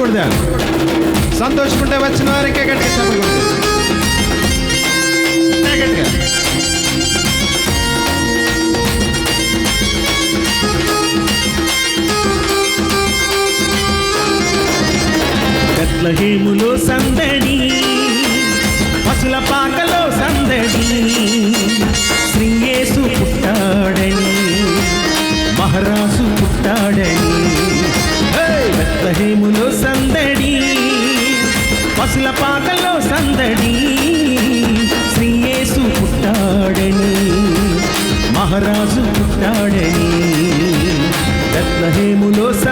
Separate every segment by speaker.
Speaker 1: చప్పట్లు కొడదాం. సంతోషకుంటే వచ్చిన వారికి గట్టిగా చప్పట్లు కొడదాం. గట్టిగా?
Speaker 2: బెత్లహేములో సందడి బెత్లహేములో సందడి పశుల పాకలో సందడి శ్రీయేసు పుట్టాడని మహారాజు పుట్టాడని రత్నహేములో సందడి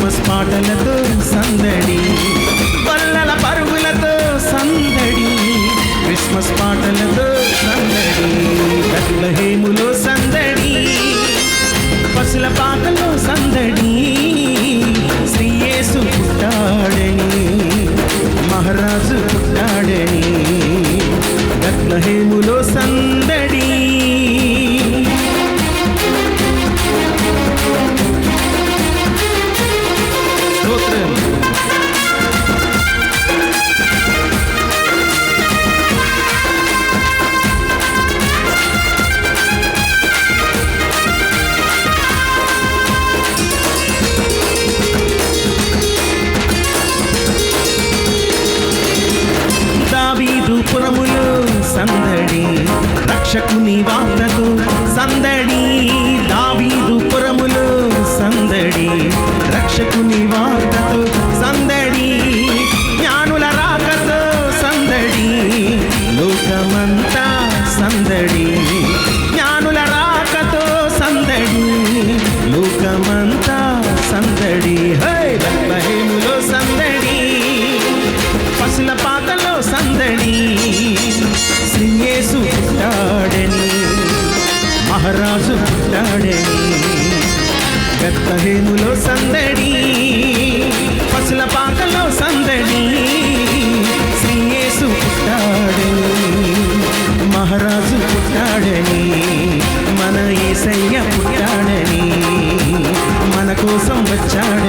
Speaker 2: క్రిస్మస్ పాటలతో సందడి పల్లల పరుగులతో సందడి క్రిస్మస్ పాటలతో సందడి కట్ల హేములో సందడి పసుల పాకలో సందడి శ్రీయేసు పుట్టాడని మహారాజు పుట్టాడని రత్నహేములో సందడి. రక్షకుని వార్తతో సందడి మహారాజు పుట్టాడని సందడి పసుల పాకలో సందడి శ్రీయేసు పుట్టాడని మహారాజు పుట్టాడని మన ఏసయ్య పుట్టాడని మన కోసం వచ్చాడు.